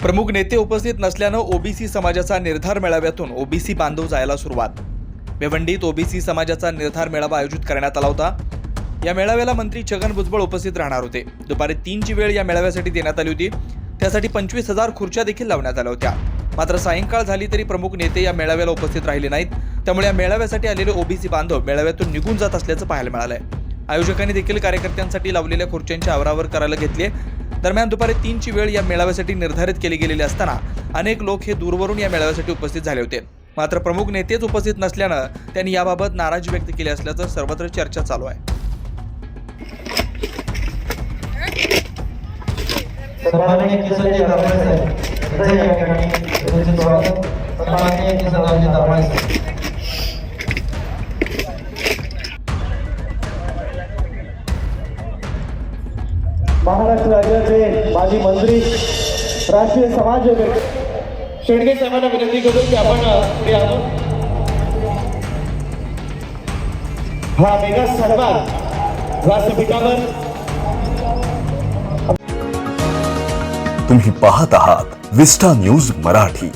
प्रमुख नेते उपस्थित नसल्यानं ओबीसी समाजाचा निर्धार मेळाव्यातून ओबीसी बांधव जायला सुरुवात. भिवंडीत ओबीसी समाजाचा निर्धार मेळावा आयोजित करण्यात आला होता. या मेळाव्याला मंत्री छगन भुजबळ उपस्थित राहणार होते. दुपारी तीनची वेळ या मेळाव्यासाठी देण्यात आली होती. त्यासाठी पंचवीस हजार खुर्च्या देखील लावण्यात आल्या होत्या. मात्र सायंकाळ झाली तरी प्रमुख नेते या मेळाव्याला उपस्थित राहिले नाहीत. त्यामुळे या मेळाव्यासाठी आलेले ओबीसी बांधव मेळाव्यातून निघून जात असल्याचं पाहायला मिळालंय. आयोजकांनी देखील कार्यकर्त्यांसाठी लावलेल्या खुर्च्यांची आवरावर करायला घेतली दरम्यान दुपारी तीनची वेळ या मेळाव्यासाठी निर्धारित केली गेलेली असताना अनेक लोक हे दूरवरून या मेळाव्यासाठी उपस्थित झाले होते. मात्र प्रमुख नेतेच उपस्थित नसल्यानं त्यांनी याबाबत नाराजी व्यक्त केली असल्याचं सर्वत्र चर्चा चालू आहे. सन्माननीय महाराष्ट्र राज्याचे माजी मंत्री राष्ट्रीय समाज शेडगे साहेबांना विनंती करतो की आपण हा मेगा सन्मान व्यासपीठावर तुम्ही पाहत आहात विस्टा न्यूज़ मराठी.